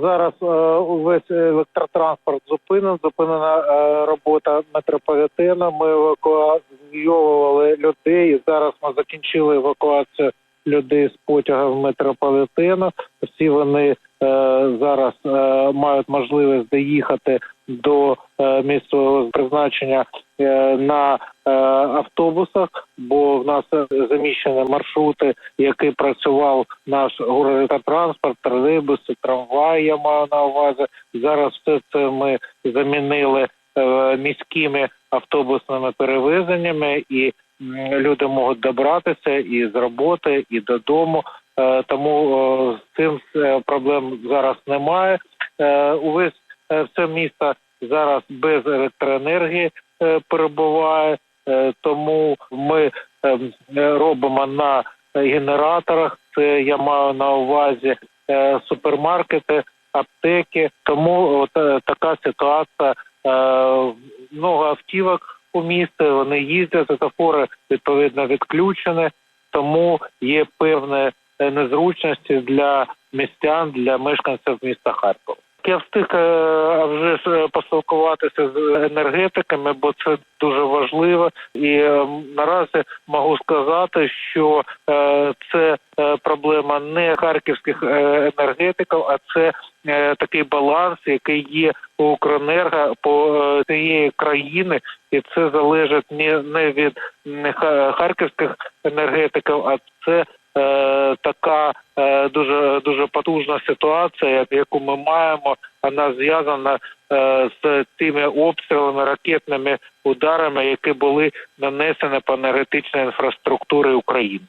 Зараз е, увесь електротранспорт зупинен, зупинена е, робота метрополітена. Ми евакуювали людей. Зараз ми закінчили евакуацію людей з потяга в метрополітену. Всі вони е, зараз мають можливість доїхати до місцевого призначення е, на е, автобусах, бо в нас заміщені маршрути, які працював наш гуртотранспорт, тролейбуси, трамваї, я маю на увазі. Зараз все це ми замінили е, міськими автобусними перевезеннями, і люди можуть добратися і з роботи, і додому. Тому з цим проблем зараз немає. Увесь все місто зараз без електроенергії е, перебуває, е, тому ми е, робимо на генераторах. Це я маю на увазі супермаркети, аптеки. Тому от така ситуація. Много автівок у місті, вони їздять, світофори відповідно відключені, тому є певні е, незручності для містян, для мешканців міста Харкова. Я встиг е, вже е, поспілкуватися з енергетиками, бо це дуже важливо. І е, наразі можу сказати, що це проблема не харківських енергетиків, а це такий баланс, який є у Укренерго по цієї країни, і це залежить не, від харківських енергетиків, а це така е, дуже дуже потужна ситуація, яку ми маємо. Вона зв'язана е, з тими обстрілами, ракетними ударами, які були нанесені по енергетичній інфраструктурі України.